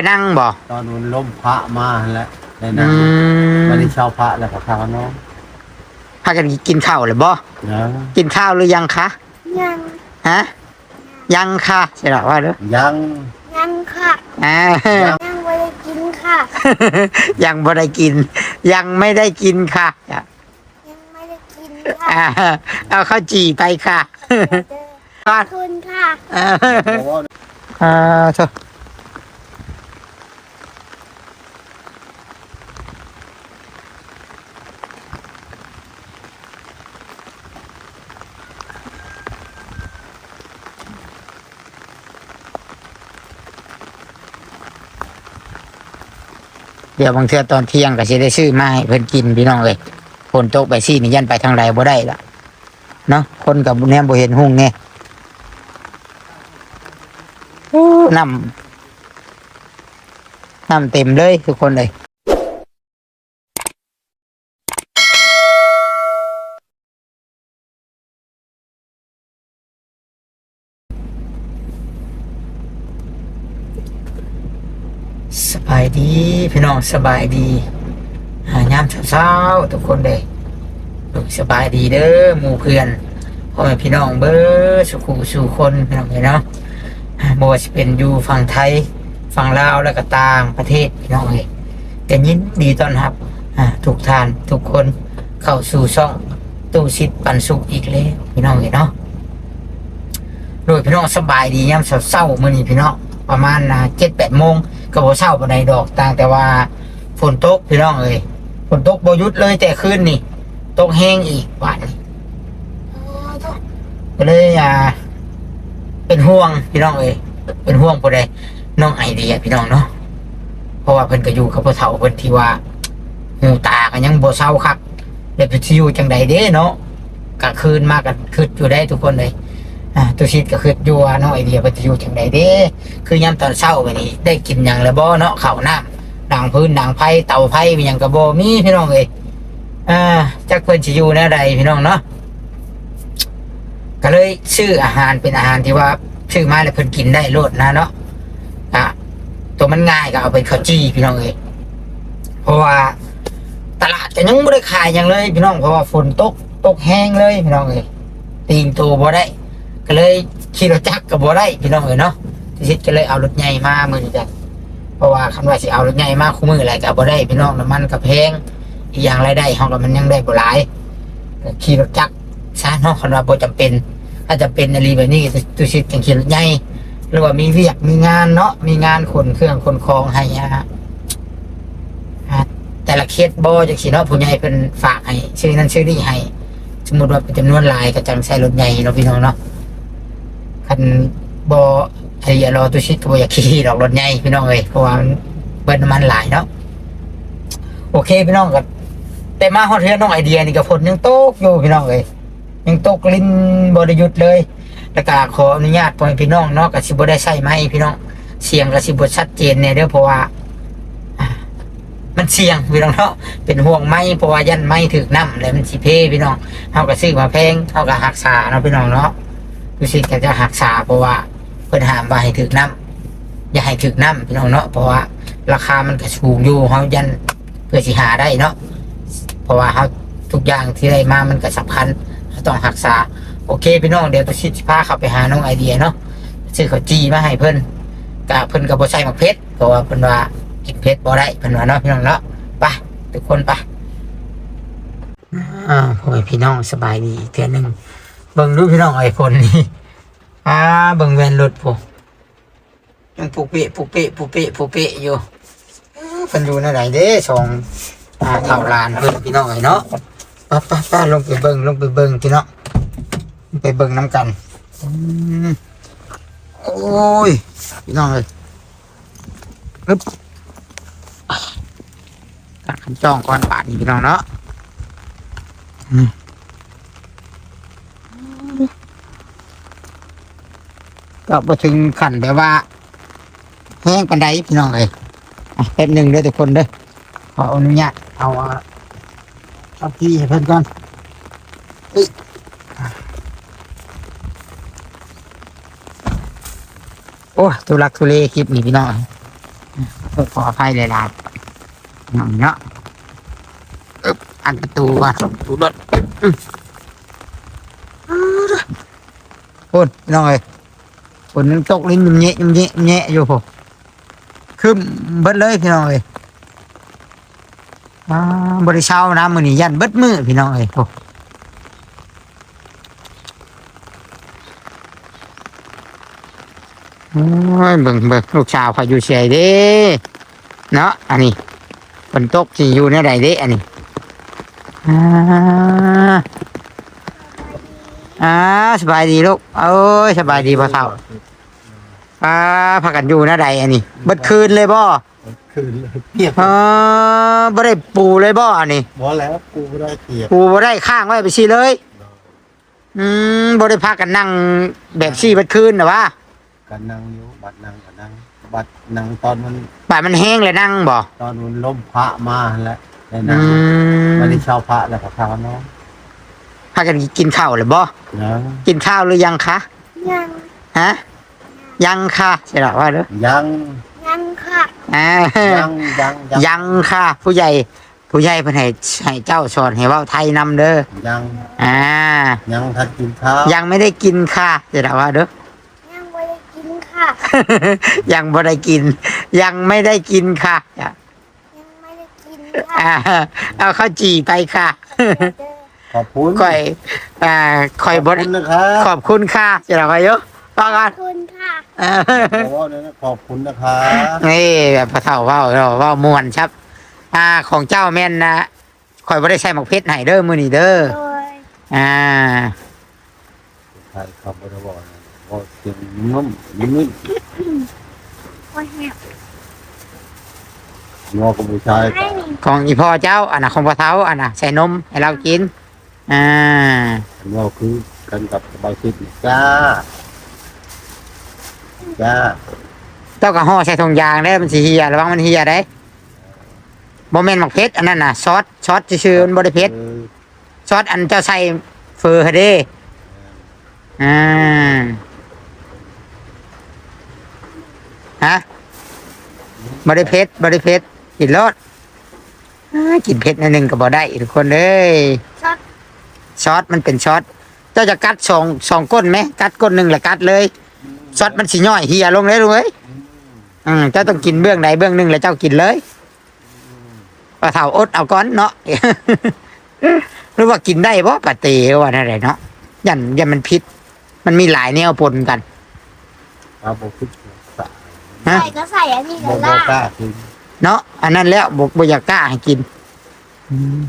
ได้นั่งบ่ตอนมันล้มพระมาแล้วได้อืนะมวันนี้เชาวพระแล้วก็พาน้องพากันกินข้าวหรือบ่นะกินข้าวหรือยังคะยังฮะยังค่ะใช่หรอว่าเด้อยังยังค่ะอ่ายังไม่ได้กินค่ะ ยังบ่ได้กิน ยังไม่ได้กินค่ะยังไม่ได้กินค่ะอ่าเอาข้าวจี่ไปค่ะขอบคุณค่ะอ่าเพราะว่าอ่าเถอะ เดี๋ยวบางเทื่อตอนเที่ยงก็สิได้ซื้อมาให้เพิ่นกินพี่น้องเลยฝนตกไปซี่นี่ยันไปทางใดบ่ได้ละเนาะคนกับแนมบ่เห็นหุ่งไงน้ำน้ำเต็มเลยทุกคนเลย สบายดี พี่น้องสบายดีหายามเช้าๆทุกคนเลยลูกสบายดีเด้อหมู่เพื่อนพ่อแม่พี่น้องเบอร์สุขุสู่คนพี่น้องเนาะบ่ว่าจะเป็นอยู่ฝั่งไทยฝั่งลาวแล้วก็ต่างประเทศพี่น้องเลยแต่ยินดีต้อนรับทุกท่านทุกคนเข้าสู่ช่องตู้ซิดปันสุขอีกแล้วพี่น้องเลยเนาะโดยพี่น้องสบายดียามเช้าๆมื้อนี้พี่น้องประมาณเจ็ดแปดโมง ก็บ่เช่าปานใดดอกต่างแต่ว่าฝนตกพี่น้องเอ้ยฝนตกบ่หยุดเลยแต่คืนนี่ตกแห้งอีกวันนี้ก็เลยอ่า เป็นห่วงพี่น้องเอ้ยเป็นห่วงผู้ใดน้องไอเดียพี่น้องเนาะเพราะว่าเพิ่นก็อยู่กับพ่อเฒ่าเพิ่นที่ว่าหูตาก็ยังบ่เศร้าคักแล้วเพิ่นสิอยู่จังใดเด้เนาะกลางคืนมาก็คิดอยู่ได้ทุกคนเลย อ่าตัวชิดก็คิดอยู่ว่าน้องไอเดียเพิ่นสิอยู่จังใดเด้คือยามตอนเช้าไปนี่ได้กินหยังแล้วบ่เนาะข้าวน้ำด่างพื้นด่างไผ่เตาไผ่มีหยังก็บ่มีพี่น้องเอ้ยอ่าจักเพิ่นสิอยู่แนวใดพี่น้องเนาะก็เลยซื้ออาหารเป็นอาหารที่ว่าซื้อมาแล้วเพิ่นกินได้โลดนะเนาะอะตัวมันง่ายก็เอาไปข้าวจี้พี่น้องเอ้ยเพราะว่าตลาดก็ยังบ่ได้ขายหยังเลย พี่น้องเพราะว่าฝนตกตกแห้งเลยพี่น้องเอ้ยตีงตัวบ่ได้ ก็เลยขี่รถจักรก็บ่ได้พี่น้องเอ้ยเนาะที่ชิก็เลยเอารถใหญ่มามือนี้จ้ะเพราะว่าคำว่าสิเอารถใหญ่มาคู่มืออะไรก็บ่ได้พี่น้องน้ำมันก็แพงอีกอย่างรายได้ของเรามันยังได้บ่หลายก็ขี่รถจักรซะเนาะคันว่าบ่จำเป็นถ้าจำเป็นอะไรแบบนี้ตุชิดจังขี่รถใหญ่หรือว่ามีเวียกมีงานเนาะมีงานขนเครื่องขนของให้อะอะแต่ละเคสบ่จังซี่เนาะผู้ใหญ่เพิ่นฝากให้ชื่อนั้นชื่อนี้ให้สมมติว่าเป็นจำนวนลายก็จังใช้รถใหญ่เนาพี่น้องเนาะ คันบ่ไอ้ยารอตัวชิดตัวอยากขี่ดอกรถใหญ่พี่น้องเลยเพราะว่ามันเบิดน้ำมันหลายเนาะโอเคพี่น้องก็แต่มาฮอดเทือน้องไอเดียนี่ก็ฝนยังตกอยู่พี่น้องเลยยังตกลิ้นบริยุทธ์เลยแล้วก็ขออนุญาตพ่อแม่พี่น้องเนาะก็สิบ่ได้ใส่ไม้พี่น้อง เสียงก็สิบ่ชัดเจนเนี่ยเด้อเพราะว่ามันเสี่ยงพี่น้องเนาะเป็นห่วงไม้เพราะว่ายันไม้ถึกน้ำแล้วมันสิเพพี่น้องเฮาก็ซื้อมาแพงเฮาก็รักษาเนาะพี่น้องเนาะ ดูสิก็จะรักษาเพราะว่าเพิ่นห้ามว่าให้ถึกน้ำอย่าให้ถึกน้ำพี่น้องเนาะเพราะว่าราคามันก็สูงอยู่เฮายันเพื่อสิหาได้เนาะเพราะว่าเฮาทุกอย่างที่ได้มามันก็สำคัญเราต้องรักษา โอเคพี่น้องเดี๋ยวตุชิดสิพาเขาไปหาน้องไอเดียเนาะซื้อข้าวจีมาให้เพิ่นกะเพิ่นก็บ่ใส่หมักเพชรเพราะว่าเพิ่นว่ากินเพชรบ่ได้เพิ่นว่าเนาะพี่น้องเนาะไปทุกคนไปอ่าพ่อพี่น้องสบายดีอีกเทื่อหนึง เบิ่งดูพี่น้องไอ้คนนี่อ่าเบิ่งแวนรถผมยังปุเปะปุเปะปุเปะปุเปะอยู่เพิ่นอยู่ในไหนเด้สองอ่าเท่าลานเพิ่นพี่น้องไอ้เนาะป้าป้าป้าลงไปเบิ่งลงไปเบิ่งพี่น้องไปเบิ่งน้ำกันโอ้ยพี่น้องเลยปึ๊บตักขันจ้องก้อนบาทนี่พี่น้องเนาะอืม ก็มาถึงขันแบบว่าแห้งปันไดพี่น้องเลยอะแป๊บหนึ่งเด้อทุกคนเด้อขออนุญาตเอาอะเอาที่ให้เพิ่นก่อนเอ้ยโอ้ยทุลักทุเลคลิปนี้พี่น้องขออภัยหลายๆน้องเนาะอึ๊บอันประตูก่อนประตูรถอืมพูดน้องเอ้ย ฝนมันตกลิ้นยุ่มแยะยุ่มแยะแยะอยู่ผมคือเบิดเลยพี่น้องเอ้ยบริเช้านะมือนี้ยันเบิดมือพี่น้องเอ้ยโอ้โอ้ยเบิ่งเบิ่งลูกสาวเขาอยู่เฉยเด้เนาะอันนี้ฝนตกสิอยู่ในใดเด้อันนี้อ่า อ่าสบายดีลูกเอ้ยสบายดีพ่อเฒ่าอ่าพากันอยู่ในใดอันนี้เบิดคืนเลยบ่คืนเลยเปียกอ่าบ่ได้ปูเลยบ่อันนี้บ่แล้วกูไม่ได้เปียกปูบ่ได้ข้างไว้ไปซี่เลย อืมบ่ได้พากันนั่งแบบซี่เบิดคืนน่ะวะกันนั่งอยู่บัดนั่งกันนั่งบัดนั่งตอนมันป่ามันแห้งเลยนั่งบ่ตอนมันล้มพระมาแล้วได้อืนั่งมไม่ได้เช่าพระแล้วก็พาน้องพากันกินข้าวเลยบ่นะกินข้าวหรือยังคะยังฮะยังค่ะใช่หรอว่าเด้อยังยังค่ะอ่ายังยังยังยังค่ะ ผู้ใหญ่ผู้ใหญ่เพิ่นให้ให้เจ้าสอนให้เว้าไทยนำเด้อยังอ่ายังทันกินข้าวยังไม่ได้กินค่ะใช่หรอว่าเด้อยังไม่ได้กินค่ะ ยังบ่ได้กิน ยังไม่ได้กินค่ะยังไม่ได้กินค่ะอ่าเอาข้าวจี่ไปค่ะเด้อ ขอบคุณค่อยอ่าค่อยขบ่อบได้คุณนะครับขอบคุณค่ะใช่หรอว่าเยอะต่อขกัอนบคุณค่ะเออบอกว่าเนี่ยนะขอบคุณนะครับนี่แบบพระเฒ่าเว้าเราเว้ามวนครับ อ่าของเจ้าแม่นนะข่อยบ่ได้ใส่หมกเพชรให้เด้อมื้อนี้เด้อโดยอ่า ใช่ครับบริวารบอกเสียงนุ่มนิ่มว่าแหบงอกับผู้ชายให้ของอีพ่อเจ้าอันน่ะของพ่อเฒ่าอันน่ะใส่นมให้เรากิน อ่างอคือกันกับสบายคิดจ้าจ้าเจ้าก็ห่อใส่ถุงยางได้มันสิเหียระวังมันเหียได้บ่แม่นหมกเพชรอันนั้นน่ะซอสซอสซื่อๆมันบ่ได้เพชรออซอสอันเจ้าใส่เฟอร์ให้เด้อ่าฮะบ่ได้เพชรบ่ได้เพชรกินรสอ่ากินเพชรนิดนึงก็บ่ได้ทุกคนเอ้ยช็อต ช็อตมันเป็นช็อตเจ้าจะกัดสองสองก้นไหมกัดก้นหนึ่งแล้วกัดเลยช็อตมันสิย่อยเฮียลงเลยรู้ไหมอืมเจ้าต้องกินเบื้องใดเบื้องหนึ่งแล้วเจ้ากินเลยปลาเถาอดเอาก้อนเนาะหรือว่ากินได้บ่ปลาเตว่าอะไรเนาะยันยันมันพิษ มันมีหลายแนวปนกันเอาบอกคิดสะฮะใส่ก็ใส่อันนี้บกัอนกบอล่ะกกล้าคือเนาะอันนั้นแล้วบกบอยากกล้าให้กินอืม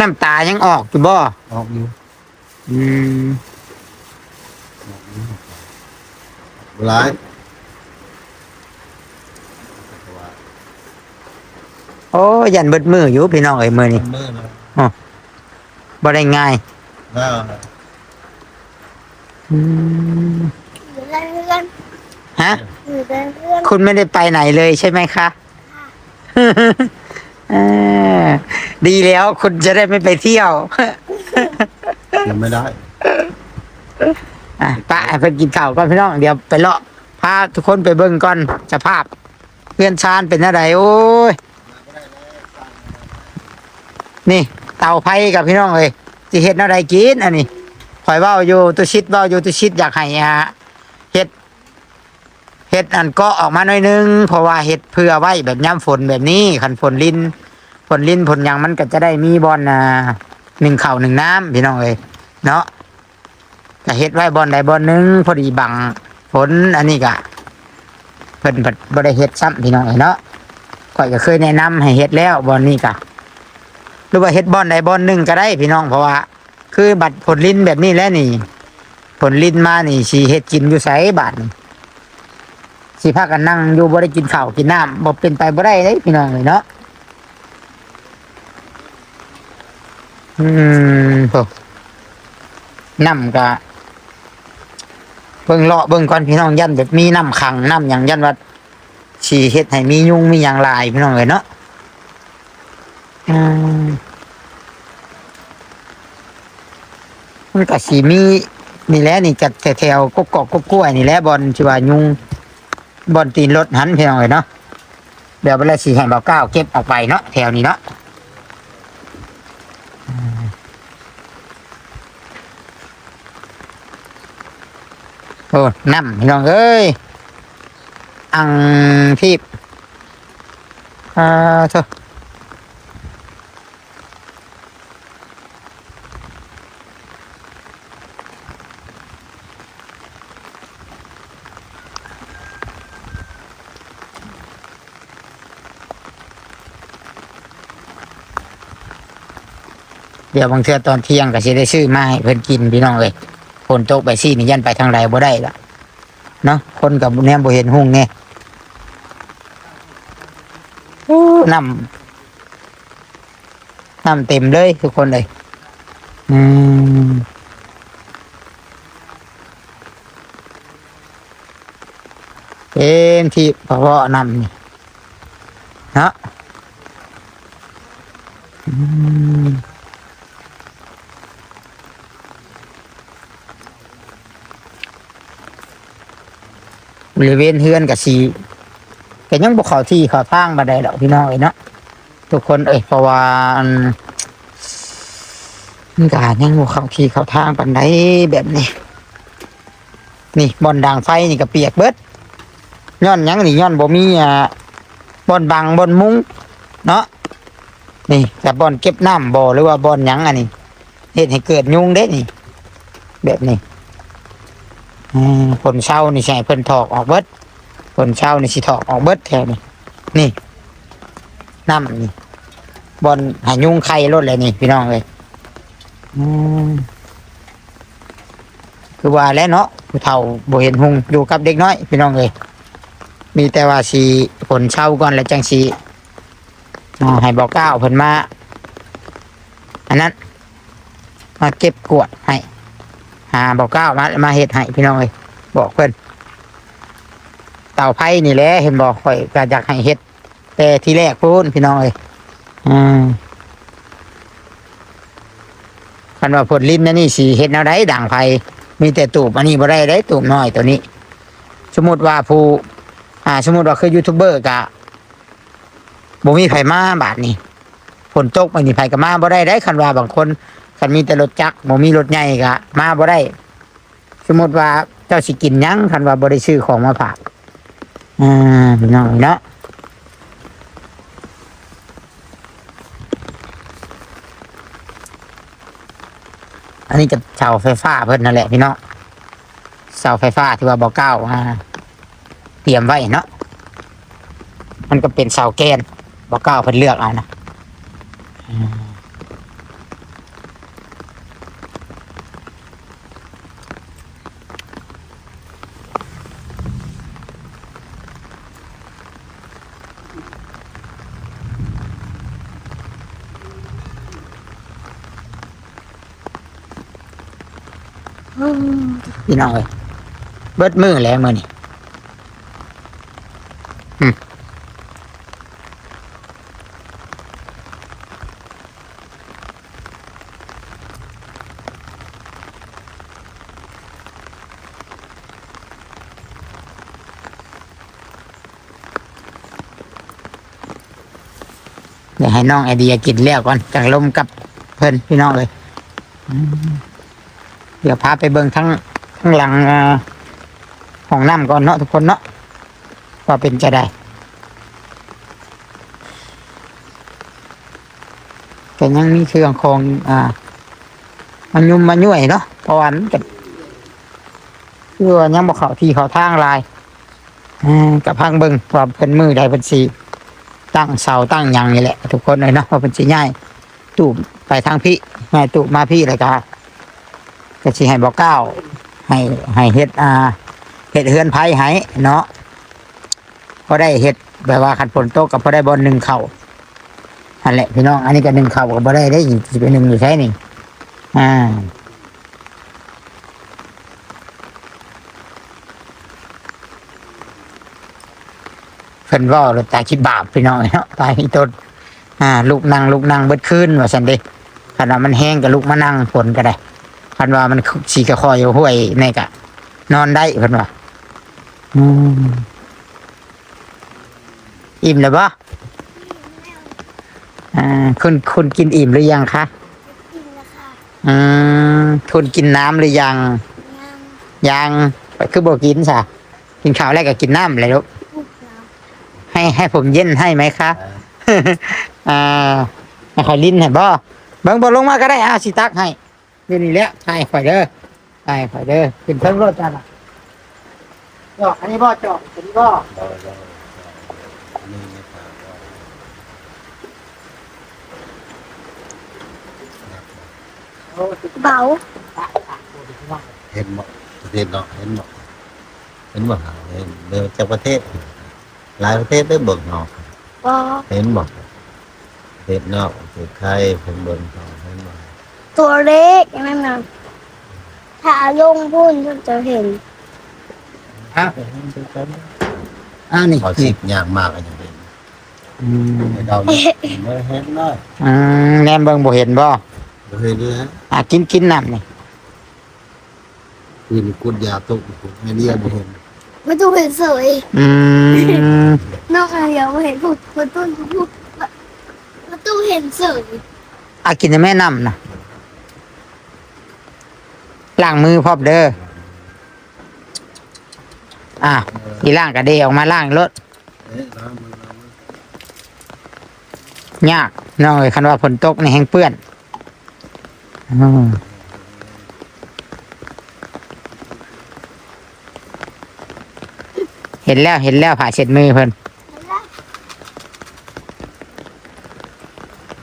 น้ำตายังออกอยู่บ่ออกอยู่อืมหลายโอ้ยันเบิดมืออยู่พี่น้องเอ้ยมือนี่มือนะบ่ได้ง่ายน่าอืมอยู่เป็นเพื่อนฮะอยู่เป็นเพื่อนคุณไม่ได้ไปไหนเลยใช่ไหมคะเออ ดีแล้วคุณจะได้ไม่ไปเที่ยวยังไม่ได้อะป้าไปกินข้าวก่อนพี่น้อง เดี๋ยวไปเลาะพาทุกคนไปเบิ่งก่อนสภาพ เพื่อนชานเป็นอะไรโอ้ย นี่ เตาไผ่กับพี่น้องเลยจะเห็ดอะไรกินอันนี้ข่อยเว่าอยู่ตุชิดเว่าอยู่ตุชิดอยากให้อะเห็ดเห็ดอันก็ออกมาหน่อยนึง เพราะว่าเห็ดเพื่อไว้แบบย่ำฝนแบบนี้ขันฝนลิน ฝนลินฝนหยังมันก็จะได้มีบอลอ่าหนึ่งเข่าหนึ่งน้ำพี่น้องเลยเนาะก็เห็ดไว้บอลใดบอลหนึ่งพอดีบังฝนอันนี้ก็เพิ่นเพิ่นบ่ได้เห็ดซ้ำพี่น้องเอ้ยเนาะข่อยก็เคยแนะนำให้เห็ดแล้วบอลนี้ก็หรือว่าเฮ็ดบอลใดบอลหนึ่งก็ได้พี่น้องเพราะว่า คือบัตรผลลิ้นแบบนี้แล้วนี่ ผลลิ้นมานี่สีเฮ็ดกินอยู่ไสบาทนี่สิพากันนั่งอยู่บ่ได้กินข้าวกินน้ำบ่เป็นไปบ่ได้เลยพี่น้องเลยเนาะ อืมโหน้ำก็เบิ่งเลาะเบิ่งก่อนพี่น้องยันแบบมีน้ำขังน้ำหยังยันว่าสีเฮ็ดให้มียุงมีหยังลายพี่น้องเลยเนาะอืมมันก็สีมีนี่แหละนี่จัดแถวๆกกอกกกกล้วยนี่แหละบอลชิวายุงบอลตีนรถหันพี่น้องเลยเนาะเดี๋ยวเวลาสีให้เบาเก้าเก็บออกไปเนาะแถวนี้เนาะ โอ้น้ำพี่น้องเอ้ย อังทีบอ่าเถอะเดี๋ยวบางเทื่อตอนเที่ยงก็สิได้ซื้อมาให้เพิ่นกินพี่น้องเลย นตกไปซี่นี่ยันไปทางใดบ่ได้ละเนาะคนกับแนมบ่เห็นหุ่งไงน้ำน้ำเต็มเลยทุกคนเลยอืมเป็นที่พราะน้ำนี่เนาะอืม บริเวณเฮือนกับสีก็ยังบ่เขาที่เขาทางบันไดดอกพี่น้องเอ้ยเนาะทุกคนเอ้ยเพราะว่าอันมันก็ยังบ่เขาที่เขาทางปันไดแบบนี้ นี่บอนดังไฟนี่ก็เปียกเบิดย้อนยังนี่ย้อนบ่มีอ่าบอนบังบอนมุงเนาะนี่แต่บอนเก็บน้ำบ่หรือว่าบอนยังอันนี้เฮ็ดให้เกิดยุงเด้นี่ แบบนี้ อืมผลเช่านี่ใช่เพิ่นถอกออกเบิดผลเช่านี่สิถอกออกเบิดแถวนี้นี่น้ำนี่บอลหายุงไข่รถเลยนี่ พี่น้องเลยอืมคือว่าแล้วเนาะผู้เฒ่าบ่เห็นหุงอยู่กับเด็กน้อย พี่น้องเลยมีแต่ว่าสีผลเช่าก่อนแล้วจังสีอ่าให้บอกก้าวเพิ่นมา อันนั้นมาเก็บกวดให้ หาบอกเก้ามามาเฮ็ดให้พี่น้องเอ้ยบอกเพิ่นเต่าไผ่นี่แหละเห็นบอกข่อยก็อยากให้เฮ็ด แต่ทีแรกพูนพี่น้องเอ้ยอืมคันว่าผลลิ้นนั่นนี่สิเฮ็ดแนวใดด่างไผ่มีแต่ตูบอันนี้บ่ได้ได้ตูบน้อยตัวนี้ สมมติว่าผู้อ่า สมมติว่าคือยูทูบเบอร์กะบ่มีไผ่มาบาทนี่ฝนตกมันนี่ไผ่ก็มาบ่ได้ได้คันว่าบางคน คันมีแต่รถจักรบ่มีรถใหญ่ก็มาบ่ได้ สมมติว่าเจ้าสิกินหยังคันว่าบ่ได้ซื้อของมาฝากอ่าพี่น้องเนาะอันนี้จะเสาไฟฟ้าเพิ่นนั่นแหละพี่น้องเสาไฟฟ้าที่ว่าบ่เก้าอ่าเตรียมไว้เนาะมันก็เป็นเสาแกนบ่เก้าเพิ่นเลือกเอานะอืม พี่น้องเอ้ยเบิดมือแล้วมือนี่อืมเดี๋ยวให้น้องไอเดียกินแล้วก่อนจังลมกับเพิ่นพี่น้องเลยอืม เดี๋ยวพาไปเบิ่งทั้งข้งหลังอ่าห้องน้ำก่อนเนาะทุกคนเนาะว่าเป็นจะได้แต่ยังมีเครื่องของอ่ามันยุ่มมันยุ่ยเนาะเพราะวันกับคือว่ายังบอกเขาที่เขาทางลายอ่กับพังเบิงว่าเป็นมือใดเป็นสีตั้งเสาตั้งหยังนี่แหละ ทุกคนเลยเนาะว่าเป็นสีง่ายตูบไปทางพี่ง่ายตูบมาพี่เลยก็ ก็สิให้บอกเก้าให้ให้เฮ็ดอ่าเฮ็ดเฮือนไผ่ให้เนาะพอได้เฮ็ดแบบว่าขันฝนตกกับพอได้บอลหนึ่งเข่าอันแหละพี่น้อง อันนี้ก็หนึ่งเข่ากับพอได้ได้อีกสิเป็นหนึ่งอยู่ใช่นี่อ่าเพิ่นว่ารถตายคิดบาปพี่น้องเนาะตายต้นอ่า ลูกนั่งลูกนั่งเบิดคืนว่าซั่นเด้ขนาดมันแห้งกับลูกมานั่งฝนก็ได้ คันว่ามันสีกระคอยอยู่ห้วยในกะ นอนได้เพิ่นว่าอืมอิ่มแล้วบ่อ่าคุณคุณกินอิ่มหรือยังคะกินแล้วค่ะอืมคุณกินน้ำหรือยัง ยังยังคือบอกกินสะกินข้าวแรกก็กินน้ำเลยลูกพูดแล้วให้ให้ผมเย็นให้ไหมคะอ่าให้คอยลิ้นให้บ่เบิ่งบ่ลงมาก็ได้อาสิตักให้ เดี๋ยวนี้แหล้วใช่ข่อยเด้อใช่ข่อยเด้อขึ้นเพิ่งรถจ้าล่ะจอกอันนี้บ่จอกอันนี้บ่เราเรานี่นะครับเราโอ้สิเบาตักตักโอ้ดิพี่น้องเห็นบ่ประเทศเนาะเห็นบ่เห็นบ่เห็นเดินจากประเทศ หลายประเทศได้เบิ่งเนาะบอเห็นบ่ประเทศนอกประเทศไทยเพิ่นเบิ่งเนาะเห็นบ่ ตัวเล็กอย่างนั้นนะถ้าลงพุ่นก็จะเห็นอะเห็นด้วยกันอ่านี่พอสิยากมากก็จะเป็นอืมให้เราเนี่ยบ่เห็นน้อยอืมแนมเบิ่งบ่เห็นบ่บ่เห็นเลยฮะอะกินกินน้ำนี่คืนกุดยาตกไม่เรียบ่เห็นไม่ต้องเห็นเสยอืมนอกจากเดียวไม่เห็นพูดพูดต้นพูดไม่ต้องเห็นเสยอะกินแต่แม่น้ำนะ ล้างมือพร้อมเด้ออะทีล่างกระเดออกมาล่างรถยากน้องเอ้ยคันว่าฝนตกในแห้งเปื้อนอเห็นแล้วเห็นแล้วผ่าเช็ดมือเพิ่น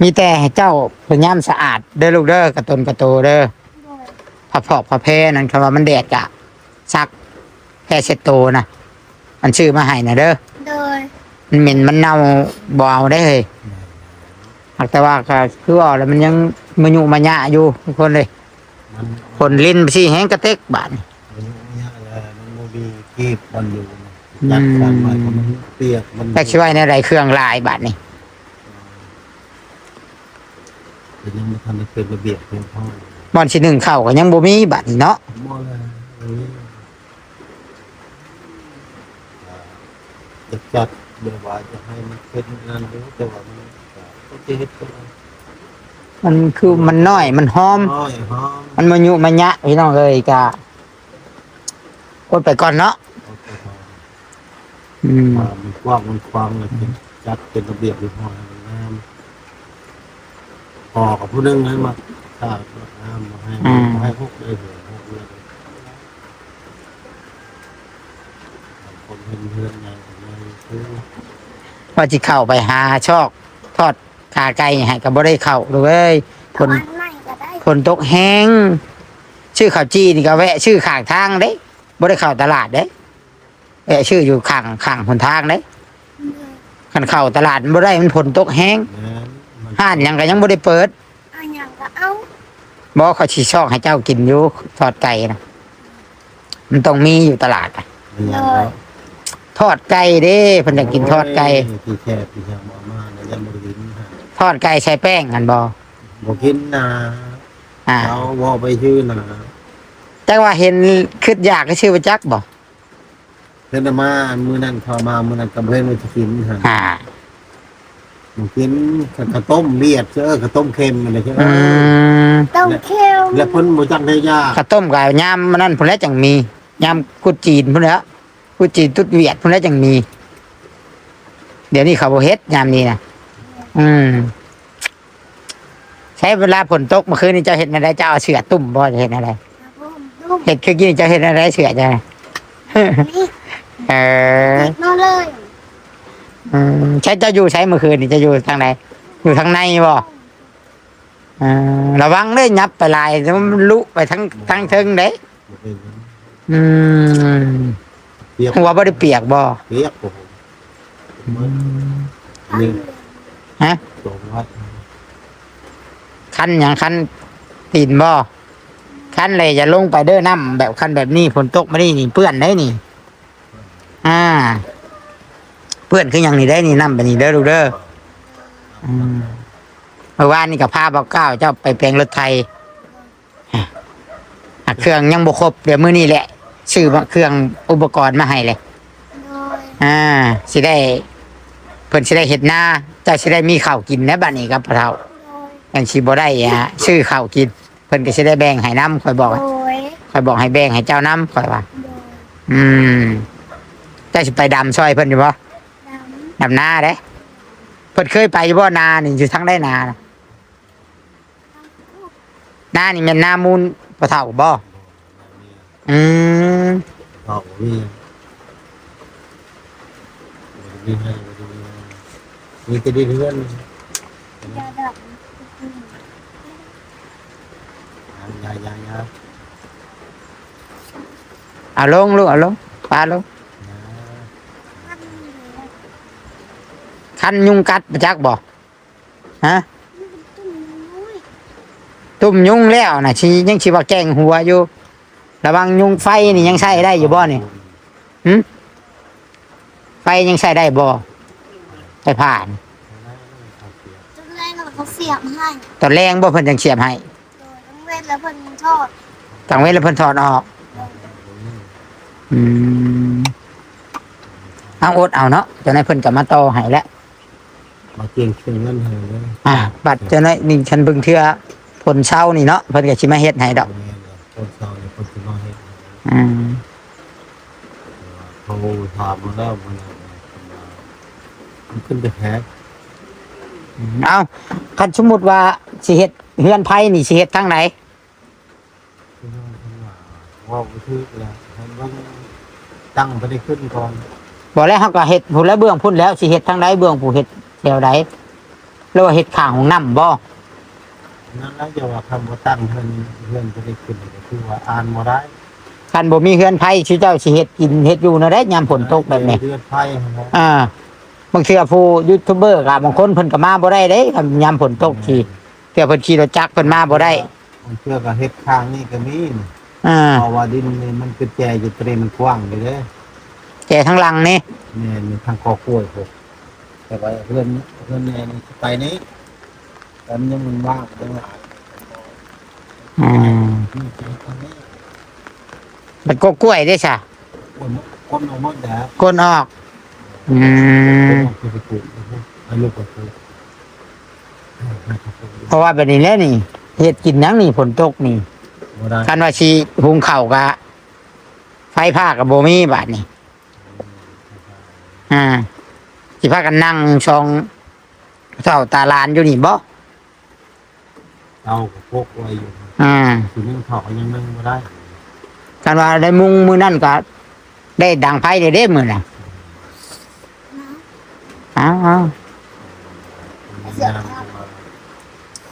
มีแต่เจ้าพยายามสะอาดเด้อลูกเด้อกระตนกระโตเด้อ ผ้าผอกผ้าเพนั่นคำว่ามันแดดกะซักแค่เช็ดโตนะมันชื่อมาให้นะเด้อ โดยมันเหม็นมันเน่าบ่เอาได้เลยหากแต่ว่าก็คือว่าแล้วมันยังมันอยู่มันยะอยู่ทุกคนเลยมันคนลิ้นไปสิแห้งกระเต็กบาดนี่ มันยากเลยมันบ่มีกีบมันอยู่ยัดกันไว้เพราะมันเปียกมันแตกชิไว้ในไรเครื่องลายบาดนี่แต่ยังไม่ทันได้เป็นระเบียบเพียงพอ บอนสิหนึ่งเข้าก็ยังบ่มีบาดนี่เนาะบ่เลยอันนี้จะจัดเดี๋ยวว่าจะให้มันเป็นงานรู้แต่ว่ามันก็จะเฮ็ดก็ได้มันคือมันน้อยมันหอม น้อยหอมมันมายุมันยะพี่น้องเอ้ยกะกดไปก่อนเนาะโอเคพออืมว่ามันกว้างมันควางเลยเป็นจัดเป็นระเบียบเรียบร้อยงามพอกับผู้นึงให้มา ถ้างามมาให้มาให้พวกได้เหรอพวกเลยคนเห็นเพื่อนไงผมเลยซื้อว่าสิเข้าไปหาชอก ทอดขาไก่ให้ก็บ่ได้เข้าเลยคนวันใหม่ก็ได้คนตกแห้งชื่อข้าวจีนี่ก็แวะ ชื่อข้างทางเด้บ่ได้เข้าตลาดเด้แวะชื่ออยู่ข้างข้างหนทางเด้คันเข้าตลาดมันบ่ได้มันฝนตกแห้งแม่นมันห้านหยังก็ยังบ่ได้เปิดอันยังก็เอา บ่เขาสิชอกให้เจ้ากินอยู่ทอดไก่นะมันต้องมีอยู่ตลาดอะมันยังเนาะทอดไก่เด้เพิ่นอยากกินทอดไก่ที่แค่ที่ยังบ่มาเนี่ยยังบ่ได้กินฮะทอดไก่ใส่แป้งกันบ่บ่กินนะอ่า เอาบ่ไปชื่อนะแต่ว่าเห็นคิดอยากก็ชื่อว่าจักบ่เพิ่นน่ะมามื้อนั้นเข้ามามื้อนั้นก็บ่เห็นว่าสิกินฮะอ่าบ่ กินข้าวต้มเลียดเด้อข้าวต้มเค็มอะไรใช่ไหมอืมต้องเข้มแล้วเพิ่นบ่จักได้ยาข้าวต้มกับยามมันนั่นพุ่นแล้วจังมียามกุดจีนพุ่นแล้วกุดจีนตุดเวียดพุ่นแล้วจังมี เดี๋ยวนี้เขาบ่เฮ็ดยามนี้นะอืมใช้เวลาฝนตกเมื่อคืนนี้เจ้าเฮ็ดอะไรเจ้าเอาเสือตุ่มบ่จะเฮ็ดอะไรลูกเฮ็ดคือกินเจ้าเฮ็ดอะไรเสือจ้ะ นี่เออ ติดมาเลย อืมใช้เจ้าอยู่ใช้เมื่อคืนนี่จะอยู่ทางไหน อยู่ทางในบ่เออระวังเด้อยับไปลายแล้วมันลุไปทั้งทั้งเทิงเด้บ่เป็นหยังอืมเปียกหัวบ่ได้เปียกบ่เปียกโอ้โหนี่ฮะตรงไว้คันอย่างคันตีนบ่คันเลยอย่าลงไปเด้อน้ำแบบคันแบบนี้ฝนตกมานี่นี่เปื้อนได้นี่ อ่า เปื้อนคืออย่างนี้ได้นี่น้ำแบบนี้เด้อลูกเด้ออืมเมื่อวานนี่กับพาเบาเก้าเจ้าไปแปลงรถไทยอะเครื่องยังบ่ครบเดี๋ยวมื้อนี้แหละซื้อมาเครื่องอุปกรณ์มาให้เลยโดยอ่าสิได้เพิ่นสิได้เฮ็ดนาเจ้าสิได้มีข้าวกินนะบัดนี้ครับพ่อเฒ่าโดยยังสิบ่ได้อะซื้อข้าวกิน เพิ่นก็สิได้แบ่งให้นํข่อยบอกโดยข่อยบอกให้แบ่งให้เจ้านํข่อยว่าโดยอืมเจ้าสิไปดำซอยเพิ่นอยู่บ่ ดดำนาเด้เพิ่นเคยไปอยู่บ่นานี่อยู่ทางได้นาน่ะนานี่แม่นนามูลพ่อเฒ่าบ่อืมออกวิ่งวิ่งให้มีแต่ดีเพื่อนำยาดับยายายาเอาลงลูกเอาลงปาลง ท่านเลย คันยุงกัดประจักบ่ฮะตุ้มน้อยตุ่มยุงแล้วน่ะสิยังสิว่าแกล้งหัวอยู่ระวังยุงไฟนี่ยังใช้ได้อยู่บ่นี่ไฟยังใช้ได้บ่ไฟผ่านจนแรกเราเขาเสียบให้ตอนแรงบ่เพิ่นจังเสียบให้โดยต้องเวทแล้วเพิ่นทอดตังเว้นแล้วเพิ่นถอดออกอืมเอาอดเอาเนาะเจ้านายเพิ่นก็มาต่อให้แล้ว มาเกียงเชียงเงินให้เลยอ่า บัตรเจ้านายนี่ฉันเบิ่งเทื่อผลเช้านี่เนาะเพิ่นก็สิมาเฮ็ดให้ดอก คนเศร้าเนี่ยคนที่น้อยอืมเขาถามมาแล้วมันมันขึ้นไปแพ้เอาคันสมมุติว่าสิเฮ็ดเฮือนไผนี่สิเฮ็ดทางไหนว่าไปทึกแล้วมันตั้งไปได้ขึ้นก่อน บ่แล้วเฮาก็เฮ็ดพุ่นแล้วเบื้องพุ่นแล้วสิเฮ็ดทางใดเบื้องผู้เฮ็ด แถวใดหรือว่าเฮ็ดข้างของน้ำบ่นั่นแล้วจะว่าคำว่าตั้งเพื่อนเพื่อนไปได้ขึ้นก็คือว่าอ่านมาได้คันบ่มีเฮือนไผชื่อเจ้าสิเฮ็ดกินเฮ็ดอยู่เนาะได้ยามฝนตกแบบนี้เลือดไพ่ครับอ่าบางเทื่อผู้ยูทูบเบอร์ก็บางคนเพิ่นก็มาบ่ได้เด้คันยามฝนตกทีเทื่อเพิ่นขี่รถจักรเพิ่นมาบ่ได้มันเชื่อกับเฮ็ดข้างนี่ก็มีอ่าเพราะว่าดินนี่มันคือแจอยู่เตรมันกว้างเลยเด้แต่ทางหลังนี่เนี่ยมีทางกอกล้วยผม แต่ว่าเพื่อนเพื่อนเนี่ยนี่ไปนี้แต่มันยังมันว่างยังหลายอืมนี่คือตรงนี้มันก็กล้วยได้ซะคนคนเอาหมดแล้วก้นออก อืมคือไปปลูกให้ลูกไปปลูกเพราะว่าแบบนี้แหล้วนี่เฮ็ดกินหยังนี่ฝนตกนี่บ่ได้คันว่าสิหุงข้าวก็ไฟผ้าก็บ่มีบาดนี้อ่า สิพากันนั่งชองเฒ่าตาลานอยู่นี่บ่เอากับพวกไว้อยู่อ่าคือนึ่งเขายังนึ่งบ่ได้กันว่าได้มุงมือนั่นก็ได้ดังไพ่ได้เด้มือน่ะนะอ้าวอ้าว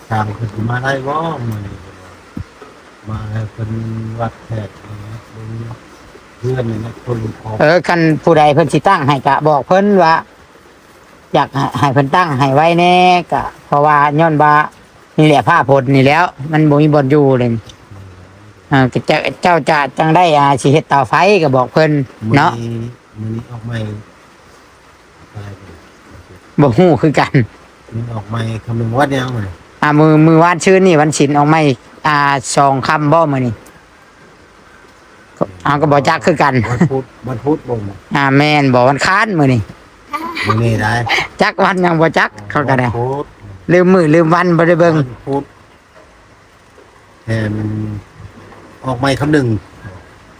ทางคือมาได้บ่มื้อนี้มาให้เพิ่นวัดแขกนี่นะเพื่อนนี่นะคนของเออคันผู้ใดเพิ่นสิตั้งให้กะบอกเพิ่นว่า อยากให้ให้เพิ่นตั้งให้ไว้แน่กะเพราะว่าย้อนว่านี่แหละผ้าพลนี่แหล้ว มันบ่มีบ่อนอยู่เลยเออก็เจ้าเจ้าจะจังได้อาสิเฮ็ดเตาไฟก็บอกเพิ่นมื้อเนาะนี้มื้อนี้ออกใหม่อะไรเนี่ยบ่ฮู้คือกันมันออกใหม่คำนึงวัดยังไงอ่ามือมือวานชื่นนี่วันศิลออกไม่อ่าสองคำบ่มื้อนี้ก็เอาก็บ่จักคือกันวันพุธวันพุธบ่มอ่าแม่นบ่วันค้านมื้อนี้ มื้อนี้ได้จักวันยังบ่จักเขาก็ได้วันพุธลืมมือลืมวันบ่ได้เบิ่งวันพุธแฮมออกใหม่คำหนึ่ง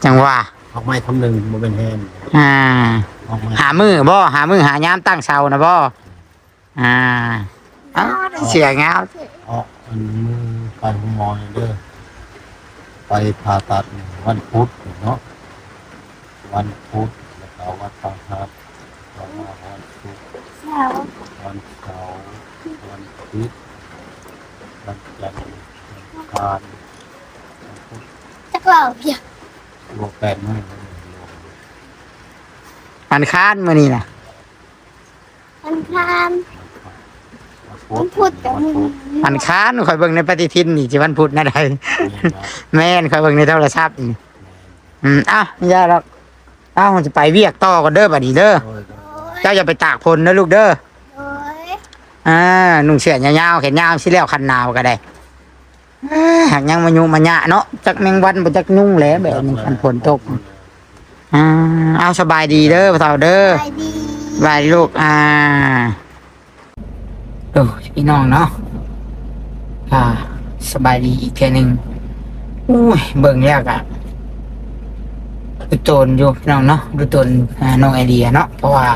จังว่าออกใหม่คำหนึ่งบ่เป็นแฮมอ่า ออกใหม่หามือบ่หามือหายามตั้งเสานะบ่อ่าอ้าวได้เสียงาวออกอันมือไปห้องหมอเด้อไปผ่าตัดวันพุธเนาะวันพุธแล้วก็วันพฤหัสต่อมา วันศุกร์แถววันเสาร์วันอาทิตย์วันจันทร์วันอังคารวันพุธจะกล่าวเพียงรวมแปดมื้อมันค้านมื้อนี้น่ะมันคลานวัมันนพูดแต่วันมึงพุธมันค้านข่อยเบิ่งในปฏิทินนี่สิวันพุธนะได้แม่นข่อยเบิ่งในโทรศัพท์นี่อืมอะไม่ยากหรอกเอ้ามันจะไปเวียกต่อกันเด้อบัดนี้เด้อ โอ้ยโอ้ย เจ้าอย่าไปตากพลนะลูกเด้อโอ้ยอ่านุ่งเสื้อยาวๆแขนยาวสิแล้วคันหนาวก็ได้เอ้อหากยังมายุมาหยะเนาะจักแมงวันบ่จักยุ่งแหล้วแบบนี้คันฝนตกอ่าเอาสบายดีเด้อพ่อเฒ่าเด้อ ไปดีบายลูก อ่าโอ้พี่น้องเนาะ อ่า สบายดีอีกเทื่อหนึ่งอุ้ย เบิ่งแล้วอะดูตนอยู่พี่น้องเนาะ ดูตนอ่าน้องไอเดียเนาะ เพราะว่า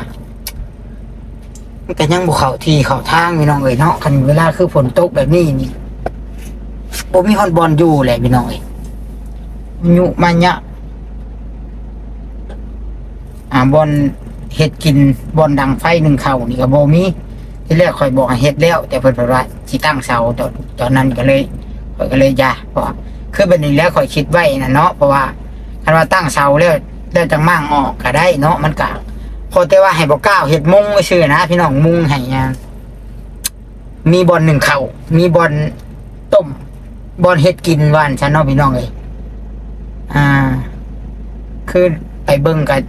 มันก็ยังบุเขาที่เขาทางพี่น้องเอ้ยเนาะคันเวลาคือฝนตกแบบนี้นี่บ่มีฮอนบอลอยู่แหละพี่น้องเอ้ยยุมันยะอ่าบอลเฮ็ดกินบอลดังไฟหนึ่งเข่านี่ก็บ่มีที่แรกคอยบอกให้เฮ็ดแล้ว แต่เพิ่นบอกว่าสิตั้งเสาตอนตอนนั้นก็เลยคอยก็เลยยาเพราะคือเป็นนี้แล้วคอยคิดไว้นะเนาะเพราะว่าคันว่าตั้งเสาแล้วแล้วจังมั่งออกก็ได้เนาะมันก็ พอแต่ว่าให้บ่ก้าวเฮ็ดมุงชื่อนะพี่น้องมุงให้อ่ามีบอลหนึ่งเข่ามีบอลต้มบอลเฮ็ดกินวาอันฉันเนาะพี่น้องเอ้ยอ่าคือไปเบิ่งกัน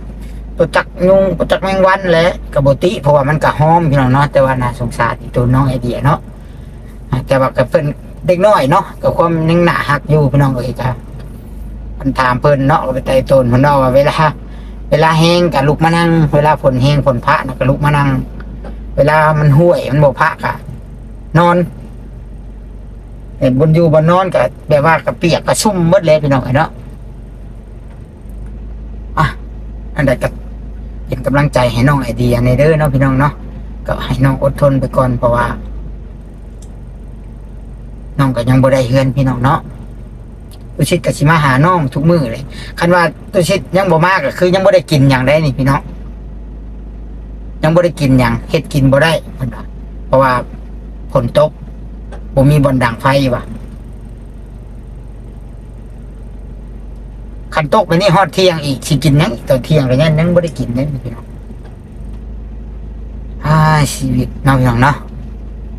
ตัวจักยุงตัวจักแมงวันแหละกระบติเพราะว่ามันก็หอมพี่น้องเนาะแต่ว่าน่าสงสารอีตัวน้องไอเดียเนาะแต่ว่ากับเพิ่นเด็กน้อยเนาะกับความยังหนาหักอยู่พี่น้องเอ้ยจ้ะมันถามเพิ่นเนาะก็ไปไต่ต้นพิ่นเนาะว่าเวลา เวลาแห้งกับลุกมานั่ง เวลาฝนแห้งฝนพระนะก็ลุกมานั่ง เวลามันห่วยมันบ่พระกะนอนเห็นบนอยู่บนนอนก็แบบว่ากับเปียกกับชุ่มมดเลยพี่น้องเนาะอะอันใดก็เป็นกำลังใจให้น้องไอเดียในเด้อเนาะพี่น้องเนาะก็ให้น้องอดทนไปก่อนเพราะว่าน้องก็ยังบ่ได้เฮือนพี่น้องเนาะ ตุชิตก็สิมาหาน้องทุกมือเลย คันว่าตุชิตยังบ่มากก็คือ ยังบ่ได้กินหยังได้นี่พี่น้องยังบ่ได้กินหยังเฮ็ดกินบ่ได้เพราะว่าฝนตกบ่มีบ่อนดังไฟว่ะคันตกไปนี่ฮอดเที่ยงอีกสิกินยังตอนเที่ยงก็ยังยังบ่ได้กินเลยพี่น้องอาชีวิตน้องพี่น้องเนาะ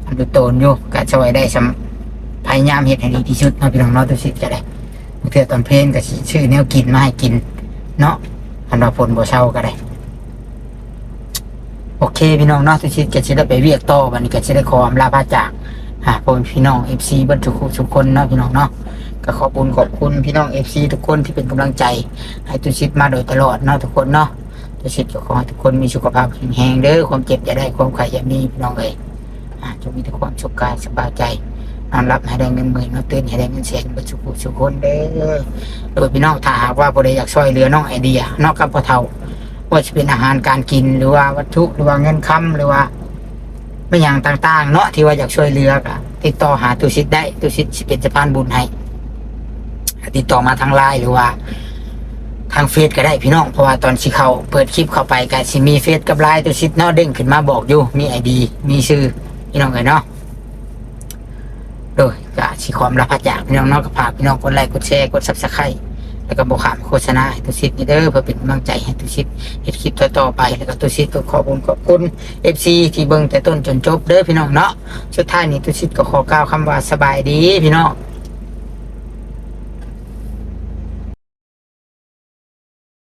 อันดูโตนอยู่ก็ช่วยได้สำพยายามเฮ็ดให้ดีที่สุดเน้องพี่น้องเนาะตัวสิจะได้ เทื่อตอนเพลนก็สิชื่อแนวกินมาให้กิน เนาะคันว่าฝนบ่เช้าก็ได้ โอเคพี่น้องเนาะทุกชิดก็จะได้ไปเรียกต่อวันนี้ก็จะได้ขออำลาพาจากหาพ่อพี่น้องเอฟซีบรรทุกทุกคนเนาะพี่น้องเนาะก็ขอบคุณขอบคุณพี่น้องเอฟซีทุกคนที่เป็นกำลังใจ ให้ทุกชิดมาโดยตลอดเนาะทุกคนเนาะทุกชิดก็ขอให้ทุกคนมีสุขภาพแข็งแรงเด้อความเจ็บอย่าได้ความไข้อย่ามีพี่น้องเอ้ยอ่าจงมีแต่ความสุขกายสบายใจ นอนรับให้ได้เงินหมื่นนอนตื่นให้ได้เงินแสนบรรทุกทุกคนเด้อโดยพี่น้องถ้าหากว่าผู้ใดอยากช่วยเหลือน้องไอเดียนอกกับพ่อเฒ่าว่าจะเป็นอาหารการกินหรือว่าวัตถุหรือว่าเงินคำหรือว่าไม่อย่างต่าง ๆ เนาะที่ว่าอยากช่วยเหลือก็ติดต่อหาตุชิตได้ตุชิตสิเป็นสะพานบุญให้ติดต่อมาทางไลน์หรือว่าทางเฟซก็ได้พี่น้องเพราะว่าตอนสิเขาเปิดคลิปเข้าไปก็สิมีเฟซกับไลน์ตุชิตเนาะเด้งขึ้นมาบอกอยู่มีไอดีมีชื่อพี่น้องเลยเนาะ โดยก็สิความรับพระจากพี่น้องเนอกก็ฝากพี่น้องกดไลค์กดแชร์กดซับสไครต์แล้วก็บอกขามโฆษณาให้ตุชิตนี่เด้อเพื่อเป็นกำลังใจให้ตุชิตเห็ดคลิปต่อๆไปแล้วก็ตุชิตก็ขอบคุณขอบคุณเอฟซีที่เบิ่งแต่ต้นจนจบเด้อพี่น้องเนาะสุดท้ายนี้ตุชิตก็ขอกล่าวคำว่าสบายดีพี่น้อง